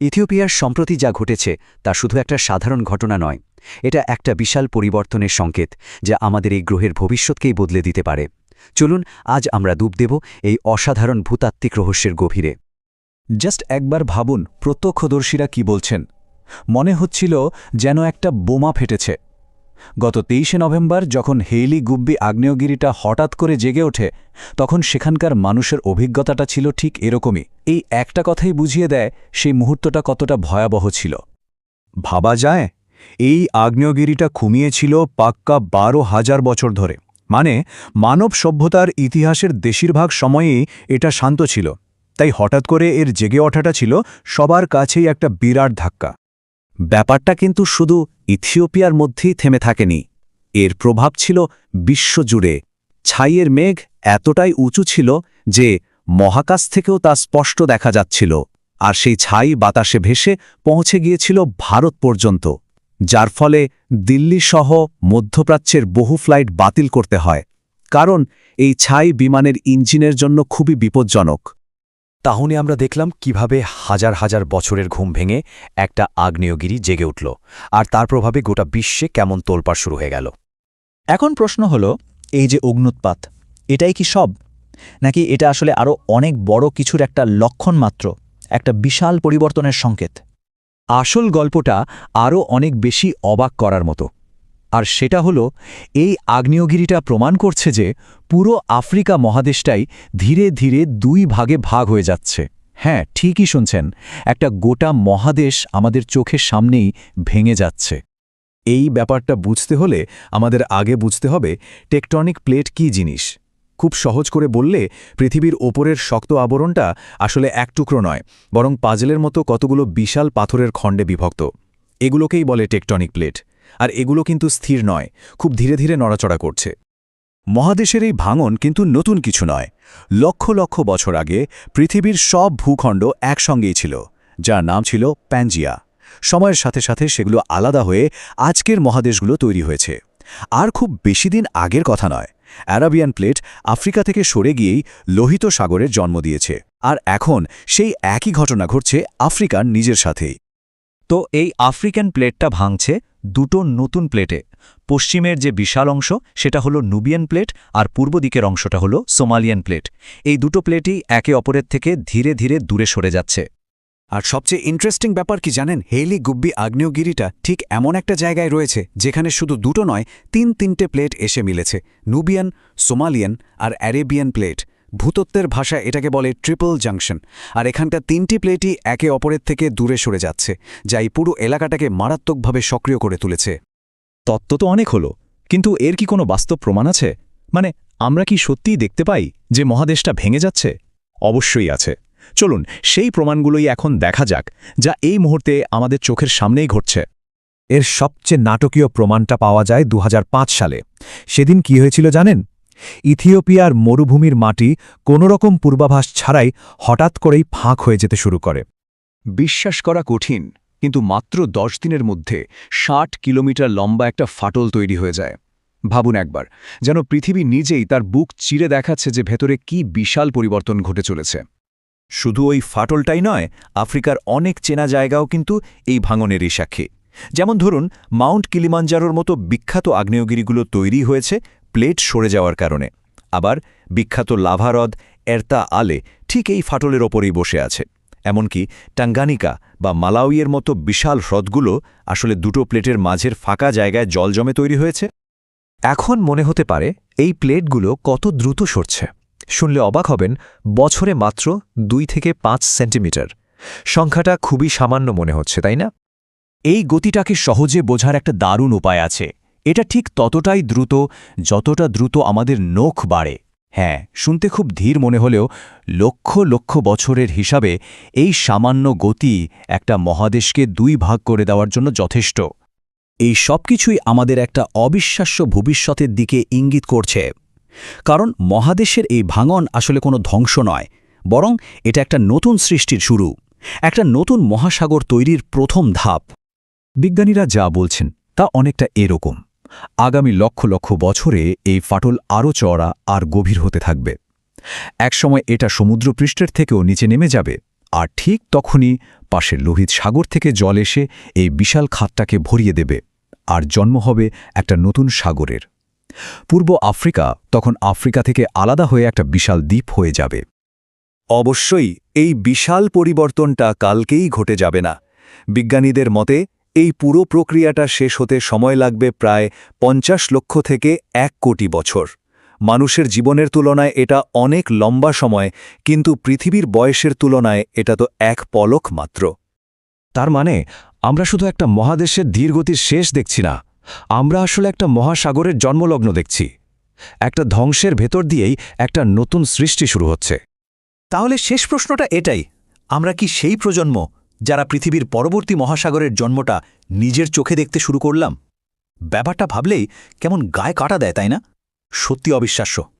ইথিওপিয়ার সম্প্রতি যা ঘটেছে তা শুধু একটা সাধারণ ঘটনা নয়, এটা একটা বিশাল পরিবর্তনের সংকেত যা আমাদের এই গ্রহের ভবিষ্যৎকেই বদলে দিতে পারে। চলুন, আজ আমরা ডুব দেব এই অসাধারণ ভূতাত্ত্বিক রহস্যের গভীরে। জাস্ট একবার ভাবুন, প্রত্যক্ষদর্শীরা কি বলছেন? মনে হচ্ছিল যেন একটা বোমা ফেটেছে। গত তেইশে নভেম্বর যখন হেইলি গুব্বি আগ্নেয়গিরিটা হঠাৎ করে জেগে ওঠে, তখন সেখানকার মানুষের অভিজ্ঞতাটা ছিল ঠিক এরকমই। এই একটা কথাই বুঝিয়ে দেয়, সেই মুহূর্তটা কতটা ভয়াবহ ছিল। ভাবা যায়, এই আগ্নেয়গিরিটা খুমিয়েছিল পাক্কা বারো হাজার বছর ধরে। মানে মানব সভ্যতার ইতিহাসের বেশিরভাগ সময়েই এটা শান্ত ছিল। তাই হঠাৎ করে এর জেগে ওঠাটা ছিল সবার কাছেই একটা বিরাট ধাক্কা। ব্যাপারটা কিন্তু শুধু ইথিওপিয়ার মধ্যেই থেমে থাকেনি। এর প্রভাব ছিল বিশ্বজুড়ে। ছাইয়ের মেঘ এতটাই উঁচু ছিল যে মহাকাশ থেকেও তা স্পষ্ট দেখা যাচ্ছিল, আর সেই ছাই বাতাসে ভেসে পৌঁছে গিয়েছিল ভারত পর্যন্ত, যার ফলে দিল্লি সহ মধ্যপ্রাচ্যের বহু ফ্লাইট বাতিল করতে হয়, কারণ এই ছাই বিমানের ইঞ্জিনের জন্য খুবই বিপজ্জনক। তাহলে আমরা দেখলাম কীভাবে হাজার হাজার বছরের ঘুম ভেঙে একটা আগ্নেয়গিরি জেগে উঠল, আর তার প্রভাবে গোটা বিশ্বে কেমন তোলপাড় শুরু হয়ে গেল। এখন প্রশ্ন হল, এই যে অগ্নুৎপাত, এটাই কি সব? নাকি এটা আসলে আরও অনেক বড় কিছুর একটা লক্ষণ মাত্র, একটা বিশাল পরিবর্তনের সংকেত? আসল গল্পটা আরও অনেক বেশি অবাক করার মতো। আর সেটা হলো, এই আগ্নেয়গিরিটা প্রমাণ করছে যে পুরো আফ্রিকা মহাদেশটাই ধীরে ধীরে দুই ভাগে ভাগ হয়ে যাচ্ছে। হ্যাঁ ঠিকই শুনছেন, একটা গোটা মহাদেশ আমাদের চোখের সামনেই ভেঙে যাচ্ছে। এই ব্যাপারটা বুঝতে হলে আমাদের আগে বুঝতে হবে টেকটনিক প্লেট কী জিনিস। খুব সহজ করে বললে, পৃথিবীর ওপরের শক্ত আবরণটা আসলে এক টুকরো নয়, বরং পাজলের মতো কতগুলো বিশাল পাথরের খণ্ডে বিভক্ত। এগুলোকেই বলে টেকটনিক প্লেট। আর এগুলো কিন্তু স্থির নয়, খুব ধীরে ধীরে নড়াচড়া করছে। মহাদেশের এই ভাঙন কিন্তু নতুন কিছু নয়। লক্ষ লক্ষ বছর আগে পৃথিবীর সব ভূখণ্ড একসঙ্গেই ছিল, যার নাম ছিল প্যাঞ্জিয়া সময়ের সাথে সাথে সেগুলো আলাদা হয়ে আজকের মহাদেশগুলো তৈরি হয়েছে। আর খুব বেশি দিন আগের কথা নয়, অ্যারাবিয়ান প্লেট আফ্রিকা থেকে সরে গিয়েই লোহিত সাগরের জন্ম দিয়েছে, আর এখন সেই একই ঘটনা ঘটছে আফ্রিকার নিজের সাথেই। তো এই আফ্রিকান প্লেটটা ভাঙছে দুটো নতুন প্লেটে। পশ্চিমের যে বিশাল অংশ, সেটা হলো নুবিয়ান প্লেট আর পূর্ব দিকের অংশটা হলো সোমালিয়ান প্লেট। এই দুটো প্লেটই একে অপরের থেকে ধীরে ধীরে দূরে সরে যাচ্ছে। আর সবচেয়ে ইন্টারেস্টিং ব্যাপার কি জানেন? হেইলি গুব্বি আগ্নেয়গিরিটা ঠিক এমন একটা জায়গায় রয়েছে, যেখানে শুধু দুটো নয়, তিন তিনটে প্লেট এসে মিলেছে। নুবিয়ান, সোমালিয়ান আর অ্যারেবিয়ান প্লেট। ভূতত্ত্বের ভাষা এটাকে বলে ট্রিপল জাংশন আর এখানকার তিনটি প্লেটই একে অপরের থেকে দূরে সরে যাচ্ছে, যা এই পুরো এলাকাটাকে মারাত্মকভাবে সক্রিয় করে তুলেছে। তত্ত্ব তো অনেক হলো, কিন্তু এর কি কোনো বাস্তব প্রমাণ আছে? মানে আমরা কি সত্যিই দেখতে পাই যে মহাদেশটা ভেঙে যাচ্ছে? অবশ্যই আছে। চলুন, সেই প্রমাণগুলোই এখন দেখা যাক, যা এই মুহূর্তে আমাদের চোখের সামনেই ঘটছে। এর সবচেয়ে নাটকীয় প্রমাণটা পাওয়া যায় দু হাজার পাঁচ সালে। সেদিন কি হয়েছিল জানেন? ইথিওপিয়ার মরুভূমির মাটি কোনোরকম পূর্বাভাস ছাড়াই হঠাৎ করেই ফাঁক হয়ে যেতে শুরু করে। বিশ্বাস করা কঠিন, কিন্তু মাত্র দশ দিনের মধ্যে ষাট কিলোমিটার লম্বা একটা ফাটল তৈরি হয়ে যায়। ভাবুন একবার, যেন পৃথিবী নিজেই তার বুক চিরে দেখাচ্ছে যে ভেতরে কি বিশাল পরিবর্তন ঘটে চলেছে। শুধু ওই ফাটলটাই নয়, আফ্রিকার অনেক চেনা জায়গাও কিন্তু এই ভাঙনেরই সাক্ষী যেমন ধরুন, মাউন্ট কিলিমাঞ্জারোর মতো বিখ্যাত আগ্নেয়গিরিগুলো তৈরি হয়েছে প্লেট সরে যাওয়ার কারণে। আবার বিখ্যাত লাভারদ এরতা আলে ঠিক এই ফাটলের ওপরেই বসে আছে। এমনকি টাঙ্গানিকা বা মালাউইয়ের মতো বিশাল হ্রদগুলো আসলে দুটো প্লেটের মাঝের ফাঁকা জায়গায় জল জমে তৈরি হয়েছে। এখন মনে হতে পারে এই প্লেটগুলো কত দ্রুত সরছে। শুনলে অবাক হবেন, বছরে মাত্র দুই থেকে পাঁচ সেন্টিমিটার। সংখ্যাটা খুবই সামান্য মনে হচ্ছে, তাই না? এই গতিটাকে সহজে বোঝার একটা দারুণ উপায় আছে। এটা ঠিক ততটাই দ্রুত যতটা দ্রুত আমাদের নখ বাড়ে। হ্যাঁ শুনতে খুব ধীর মনে হলেও লক্ষ লক্ষ বছরের হিসাবে এই সামান্য গতি একটা মহাদেশকে দুই ভাগ করে দেওয়ার জন্য যথেষ্ট। এই সব কিছুই আমাদের একটা অবিশ্বাস্য ভবিষ্যতের দিকে ইঙ্গিত করছে। কারণ মহাদেশের এই ভাঙন আসলে কোনো ধ্বংস নয়, বরং এটা একটা নতুন সৃষ্টির শুরু, একটা নতুন মহাসাগর তৈরির প্রথম ধাপ। বিজ্ঞানীরা যা বলছেন তা অনেকটা এরকম। আগামী লক্ষ লক্ষ বছরে এই ফাটল আরও চড়া আর গভীর হতে থাকবে। একসময় এটা সমুদ্রপৃষ্ঠের থেকেও নিচে নেমে যাবে, আর ঠিক তখনই পাশের লোহিত সাগর থেকে জল এসে এই বিশাল খাতটাকে ভরিয়ে দেবে, আর জন্ম হবে একটা নতুন সাগরের। পূর্ব আফ্রিকা তখন আফ্রিকা থেকে আলাদা হয়ে একটা বিশাল দ্বীপ হয়ে যাবে। অবশ্যই এই বিশাল পরিবর্তনটা কালকেই ঘটে যাবে না। বিজ্ঞানীদের মতে এই পুরো প্রক্রিয়াটা শেষ হতে সময় লাগবে প্রায় পঞ্চাশ লক্ষ থেকে এক কোটি বছর। মানুষের জীবনের তুলনায় এটা অনেক লম্বা সময়, কিন্তু পৃথিবীর বয়সের তুলনায় এটা তো এক পলক মাত্র। তার মানে আমরা শুধু একটা মহাদেশের ধীরগতির শেষ দেখছি না, আমরা আসলে একটা মহাসাগরের জন্মলগ্ন দেখছি। একটা ধ্বংসের ভেতর দিয়েই একটা নতুন সৃষ্টি শুরু হচ্ছে। তাহলে শেষ প্রশ্নটা এটাই, আমরা কি সেই প্রজন্ম যারা পৃথিবীর পরবর্তী মহাসাগরের জন্মটা নিজের চোখে দেখতে শুরু করলাম, ব্যাপারটা ভাবলেই কেমন গায়ে কাটা দেয়, তাই না? সত্যি অবিশ্বাস্য।